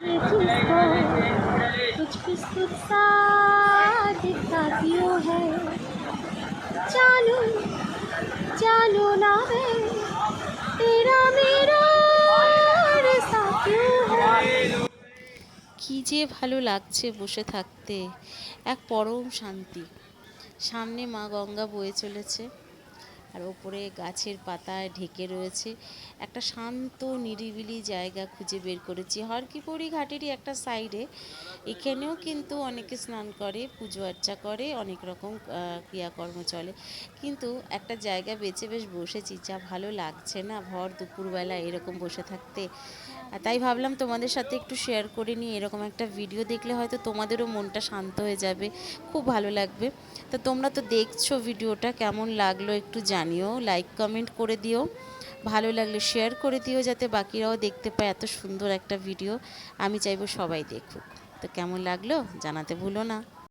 तुझको कुछ कुछ कुछ सा दिखता क्यों है जानू जानू ना मैं तेरा मेरा रिश्ता क्यों है কি যে ভালো লাগছে বসে থাকতে এক পরম শান্তি সামনে মা গঙ্গা বয়ে চলেছে আর ওপরে গাছের পাতায় ঢেকে রয়েছে। একটা শান্ত, নিরিবিলি জায়গা খুঁজে বের করেছি। হরকিপড়ি ঘাটেরই একটা সাইডে। এখানেও কিন্তু অনেকে স্নান করে, পুজো আর্চা করে, অনেক রকম ক্রিয়াকর্ম চলে। কিন্তু একটা জায়গা বেছে বেশ বসেছি, যা ভালো লাগছে না। ভর দুপুরবেলা এরকম বসে থাকতে। তাই ভাবলাম তোমাদের সাথে একটু শেয়ার করে নিই। এরকম একটা ভিডিও দেখলে হয়তো তোমাদেরও মনটা শান্ত হয়ে যাবে। খুব ভালো লাগবে। তো তোমরা তো দেখছ ভিডিওটা কেমন লাগল একটু জানিও লাইক কমেন্ট করে দিও। ভালো লাগলে শেয়ার করে দিও যাতে বাকিরাও দেখতে পায় এত সুন্দর একটা ভিডিও আমি চাইব সবাই দেখুক। তো কেমন লাগল জানাতে ভুলো না।